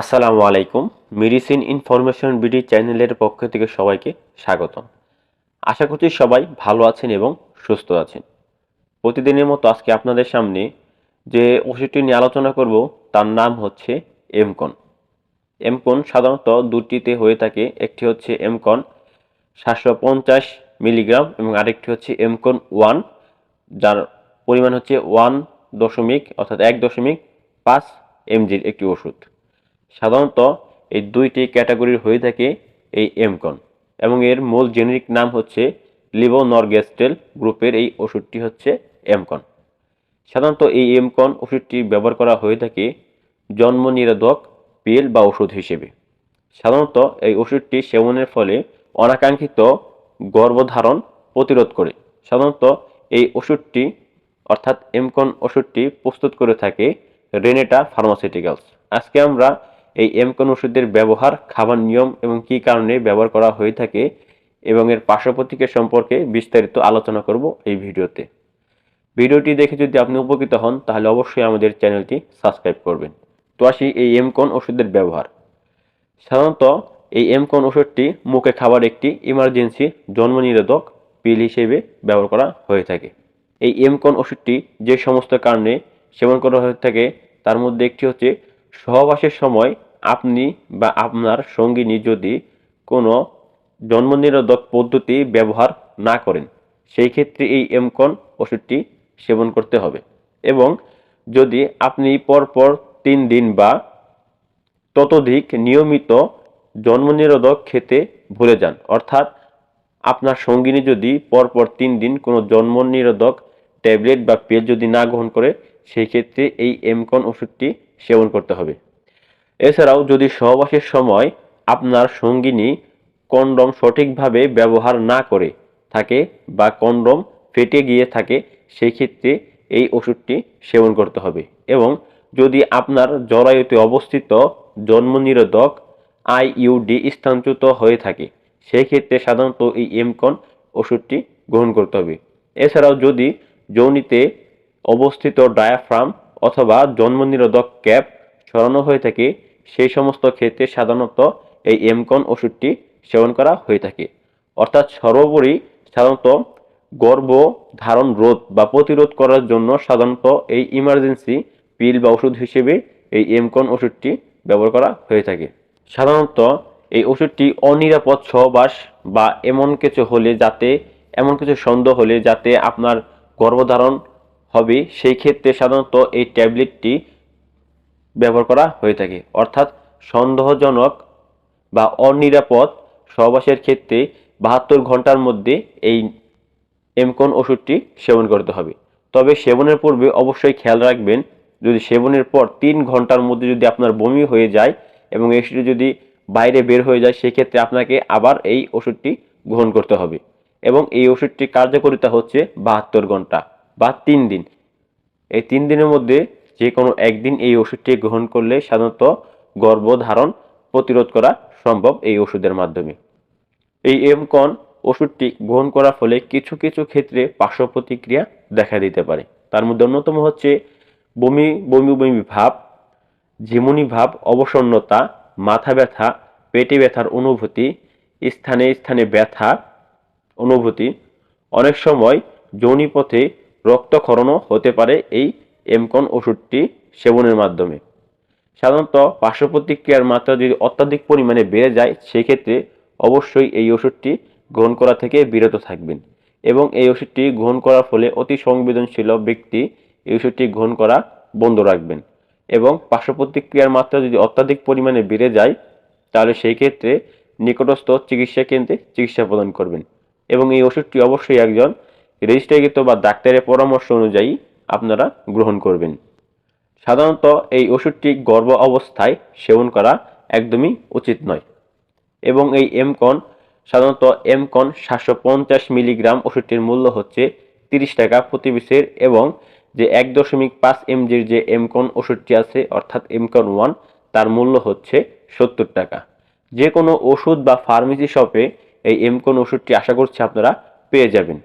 আসসালামু আলাইকুম। Medicine information BD চ্যানেলের পক্ষ থেকে সবাইকে স্বাগতম। আশা করছি সবাই ভালো আছেন এবং সুস্থ আছেন। প্রতিদিনের মতো আজকে আপনাদের সামনে যে ওষুধটি নিয়ে আলোচনা করব, তার নাম হচ্ছে এমকন এমকন সাধারণত দুটিতে হয়ে থাকে। একটি হচ্ছে এমকন সাতশো পঞ্চাশ মিলিগ্রাম এবং আরেকটি হচ্ছে এমকন ওয়ান, যার পরিমাণ হচ্ছে ওয়ান দশমিক অর্থাৎ এক দশমিক পাঁচ এমজির একটি ওষুধ। সাধারণত এই দুইটি ক্যাটাগরির হয়ে থাকে এই এমকন এবং এর মূল জেনেরিক নাম হচ্ছে লিবোনরগেস্টেল গ্রুপের এই ওষুধটি হচ্ছে এমকন সাধারণত এই এমকন ওষুধটি ব্যবহার করা হয়ে থাকে জন্ম নিরোধক পিল বা ওষুধ হিসেবে। সাধারণত এই ওষুধটি সেবনের ফলে অনাকাঙ্ক্ষিত গর্ভধারণ প্রতিরোধ করে। সাধারণত এই ওষুধটি অর্থাৎ এমকন ওষুধটি প্রস্তুত করে থাকে রেনেটা ফার্মাসিউটিক্যালস। আজকে আমরা এই এমকন ওষুধের ব্যবহার, খাবার নিয়ম এবং কী কারণে ব্যবহার করা হয়ে থাকে এবং এর পার্শ্ব সম্পর্কে বিস্তারিত আলোচনা করব এই ভিডিওতে। ভিডিওটি দেখে যদি আপনি উপকৃত হন, তাহলে অবশ্যই আমাদের চ্যানেলটি সাবস্ক্রাইব করবেন। তো আসি এই এমকন ওষুধের ব্যবহার। সাধারণত এই এমকন ওষুধটি মুখে খাবার একটি ইমার্জেন্সি জন্ম নিরোধক পিল হিসেবে ব্যবহার করা হয়ে থাকে। এই এমকন ওষুধটি যে সমস্ত কারণে সেবন করা হয়ে থাকে, তার মধ্যে একটি হচ্ছে সহবাসের সময় আপনি বা আপনার সঙ্গিনী যদি কোনো জন্ম নিরোধক পদ্ধতি ব্যবহার না করেন, সেই ক্ষেত্রে এই এমকন ওষুধটি সেবন করতে হবে। এবং যদি আপনি পরপর তিন দিন বা ততোধিক নিয়মিত জন্ম নিরোধক খেতে ভুলে যান, অর্থাৎ আপনার সঙ্গিনী যদি পরপর তিন দিন কোনো জন্ম নিরোধক ট্যাবলেট বা পেল যদি না গ্রহণ করে, সেই ক্ষেত্রে এই এমকন ওষুধটি সেবন করতে হবে। এছাড়াও যদি সহবাসের সময় আপনার সঙ্গিনী কন্ডম সঠিকভাবে ব্যবহার না করে থাকে বা কন্ডম ফেটে গিয়ে থাকে সেই ক্ষেত্রে এই ওষুধটি সেবন করতে হবে। এবং যদি আপনার জরায়ুতে অবস্থিত জন্ম নিরোধক আইইউডি স্থানচ্যুত হয়ে থাকে সেই ক্ষেত্রে সাধারণত এই এমকন ওষুধটি গ্রহণ করতে হবে। এছাড়াও যদি যৌনিতে অবস্থিত ডায়াফ্রাম অথবা জন্ম নিরোধক ক্যাপ সরানো হয়ে থাকে সেই সমস্ত ক্ষেত্রে সাধারণত এই এমকন ওষুধটি সেবন করা হয়ে থাকে। অর্থাৎ সর্বোপরি সাধারণত গর্ভ ধারণ রোধ বা প্রতিরোধ করার জন্য সাধারণত এই ইমার্জেন্সি পিল বা ওষুধ হিসেবে এই এমকন ওষুধটি ব্যবহার করা হয়ে থাকে। সাধারণত এই ওষুধটি অনিরাপদ সহবাস বা এমন কিছু হলে যাতে, এমন কিছু সন্দেহ হলে যাতে আপনার গর্ভধারণ হবে, সেই ক্ষেত্রে সাধারণত এই ট্যাবলেটটি ব্যবহার করা হয়ে থাকে। অর্থাৎ সন্দেহজনক বা অনিরাপদ সহবাসের ক্ষেত্রে বাহাত্তর ঘণ্টার মধ্যে এই এমকন ওষুধটি সেবন করতে হবে। তবে সেবনের পূর্বে অবশ্যই খেয়াল রাখবেন, যদি সেবনের পর তিন ঘণ্টার মধ্যে যদি আপনার বমি হয়ে যায় এবং ওষুধটি যদি বাইরে বের হয়ে যায়, সেক্ষেত্রে আপনাকে আবার এই ওষুধটি গ্রহণ করতে হবে এবং এই ওষুধটির কার্যকারিতা হচ্ছে বাহাত্তর ঘণ্টা বা তিন দিন। এই তিন দিনের মধ্যে যে কোনো একদিন এই ওষুধটি গ্রহণ করলে সাধারণত গর্ভধারণ প্রতিরোধ করা সম্ভব এই ওষুধের মাধ্যমে। এই এমকন ওষুধটি গ্রহণ করার ফলে কিছু কিছু ক্ষেত্রে পার্শ্ব প্রতিক্রিয়া দেখা দিতে পারে। তার মধ্যে অন্যতম হচ্ছে বমি বমি বমি ভাব, ঝিমুনি ভাব, অবসন্নতা, মাথা ব্যথা, পেটে ব্যথার অনুভূতি, স্থানে স্থানে ব্যথা অনুভূতি। অনেক সময় যৌনিপথে রক্তক্ষরণও হতে পারে এই এমকন ওষুধটি সেবনের মাধ্যমে। সাধারণত পার্শ্ব প্রতিক্রিয়ার মাত্রা যদি অত্যাধিক পরিমাণে বেড়ে যায়, সেক্ষেত্রে অবশ্যই এই ওষুধটি গ্রহণ করা থেকে বিরত থাকবেন এবং এই ওষুধটি গ্রহণ করার ফলে অতি সংবেদনশীল ব্যক্তি এই ওষুধটি গ্রহণ করা বন্ধ রাখবেন এবং পার্শ্ব প্রতিক্রিয়ার মাত্রা যদি অত্যাধিক পরিমাণে বেড়ে যায়, তাহলে সেই ক্ষেত্রে নিকটস্থ চিকিৎসা কেন্দ্রে চিকিৎসা প্রদান করবেন এবং এই ওষুধটি অবশ্যই একজন রেজিস্ট্রাকৃত বা ডাক্তারের পরামর্শ অনুযায়ী আপনারা গ্রহণ করবেন। সাধারণত এই ওষুধটি গর্ভ অবস্থায় সেবন করা একদমই উচিত নয়। এবং এই এমকন, সাধারণত এমকন সাতশো পঞ্চাশ মিলিগ্রাম ওষুধটির মূল্য হচ্ছে তিরিশ টাকা প্রতি পিসের এবং যে এক দশমিক পাঁচ এমজির যে এমকন ওষুধটি আছে, অর্থাৎ এমকন ওয়ান, তার মূল্য হচ্ছে সত্তর টাকা। যে কোনো ওষুধ বা ফার্মেসি শপে এই এমকন ওষুধটি আশা করছি আপনারা পেয়ে যাবেন।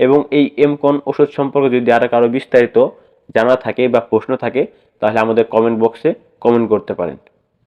এবং এই এমকন ওষুধ সম্পর্কে যদি আরও কারও বিস্তারিত জানা থাকে বা প্রশ্ন থাকে, তাহলে আমাদের কমেন্ট বক্সে কমেন্ট করতে পারেন।